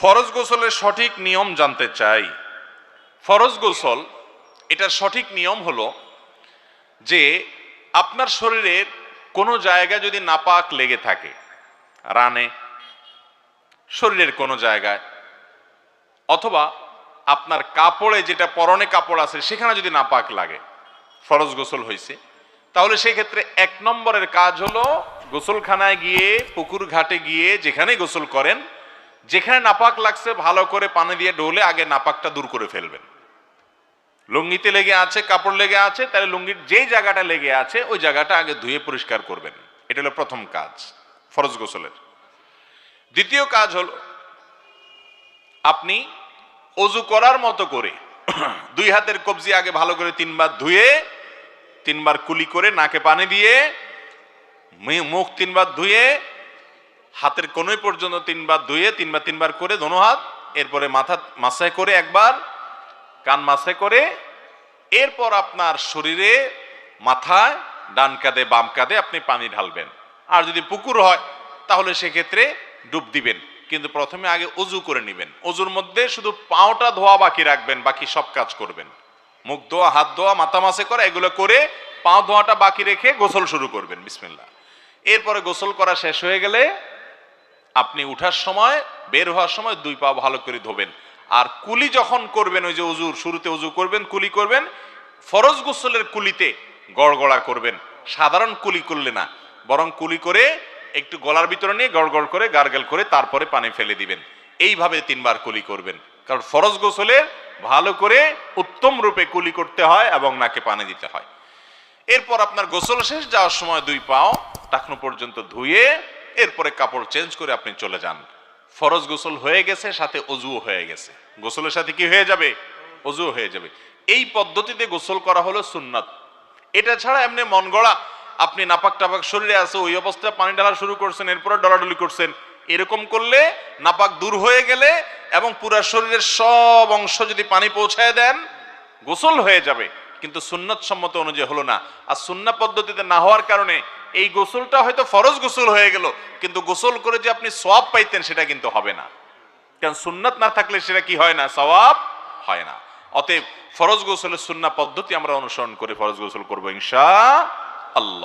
ফরজ গোসলের সঠিক নিয়ম জানতে চাই। ফরজ গোসল, এটার সঠিক নিয়ম হলো যে আপনার শরীরের কোনো জায়গায় যদি নাপাক লেগে থাকে, রানে, শরীরের কোনো জায়গায়, অথবা আপনার কাপড়ে যেটা পরনে কাপড় আছে সেখানে যদি নাপাক লাগে, ফরজ গোসল হয়েছে তাহলে সেই ক্ষেত্রে এক নম্বরের কাজ হলো গোসলখানায় গিয়ে, পুকুর ঘাটে গিয়ে যেখানে গোসল করেন যেখানে নাপাক লাগছে, ভালো করে পানি দিয়ে ডোলে আগে নাপাকটা দূর করে ফেলবেন। লুঙ্গিতে লেগে আছে, কাপড় লেগে আছে, তাহলে লুঙ্গির যেই জায়গাটা লেগে আছে, ওই জায়গাটা আগে ধুয়ে পরিষ্কার করবেন। এটা হলো প্রথম কাজ, ফরজ গোসলের। দ্বিতীয় কাজ হলো, আপনি অজু করার মতো করে দুই হাতের কবজি আগে ভালো করে তিনবার ধুয়ে, তিনবার কুলি করে নাকে পানি দিয়ে মুখ তিনবার ধুয়ে হাতের কোনোই পর্যন্ত তিনবার ধুয়ে, তিনবার তিনবার করে দোনো হাত, এরপরে মাথা মাসায় করে একবার, কান মাসে করে, এরপর আপনার শরীরে মাথায়, ডান কাঁধে, বাম কাঁধে আপনি পানি ঢালবেন। আর যদি পুকুর হয়, তাহলে সেক্ষেত্রে ডুব দিবেন। কিন্তু প্রথমে আগে অজু করে নেবেন। অজুর মধ্যে শুধু পাওটা ধোয়া বাকি রাখবেন, বাকি সব কাজ করবেন। মুখ ধোয়া, হাত ধোয়া, মাথা মাসে করা, এগুলো করে পাও ধোয়াটা বাকি রেখে গোসল শুরু করবেন। বিসমিল্লা এরপরে গোসল করা শেষ হয়ে গেলে আপনি উঠার সময়, বের হওয়ার সময় দুই পা ভালো করে ধোবেন। আর কুলি যখন করবেন, ওই যে উজুর, শুরুতে উজু করবেন, কুলি করবেন, ফরজ গোসলের কুলিতে গড়গড়া করবেন। সাধারণ কুলি করলে না, বরং কুলি করে একটু গলার ভিতরে নিয়ে গড়গড় করে, গার্গেল করে তারপরে পানি ফেলে দিবেন। এইভাবে তিনবার কুলি করবেন। কারণ ফরজ গোসলের ভালো করে উত্তম রূপে কুলি করতে হয় এবং নাকে পানি দিতে হয়। এরপর আপনার গোসল শেষ, যাওয়ার সময় দুই পাও টাকনো পর্যন্ত ধুয়ে এরপরে কাপড় চেঞ্জ করে আপনি চলে যান। ফরজ গোসল হয়ে গেছে, সাথে অজুও হয়ে গেছে। গোসলের সাথে কি হয়ে যাবে? অজুও হয়ে যাবে। এই পদ্ধতিতে গোসল করা হলো সুন্নাত। এটা ছাড়া এমনি মন গড়া, আপনি নাপাক টাপাক শরীরে আছে, ওই অবস্থায় পানি ঢালা শুরু করছেন, এরপরে ডলাডলি করছেন। এরকম করলে নাপাক দূর হয়ে গেলে এবং পুরা শরীরের সব অংশ যদি পানি পৌঁছায় দেন, গোসল হয়ে যাবে। কিন্তু সুন্নত সম্মত অনুযায়ী হলো না। আর সুন্না পদ্ধতিতে না হওয়ার কারণে এই গোসলটা হয়তো ফরজ গোসল হয়ে গেল, কিন্তু গোসল করে যে আপনি সওয়াব পাইতেন সেটা কিন্তু হবে না। কারণ সুন্নাত না থাকলে সেটা কি হয় না? সওয়াব হয় না। অতএব ফরজ গোসলের সুন্না পদ্ধতি আমরা অনুসরণ করে ফরজ গোসল করব ইনশা আল্লাহ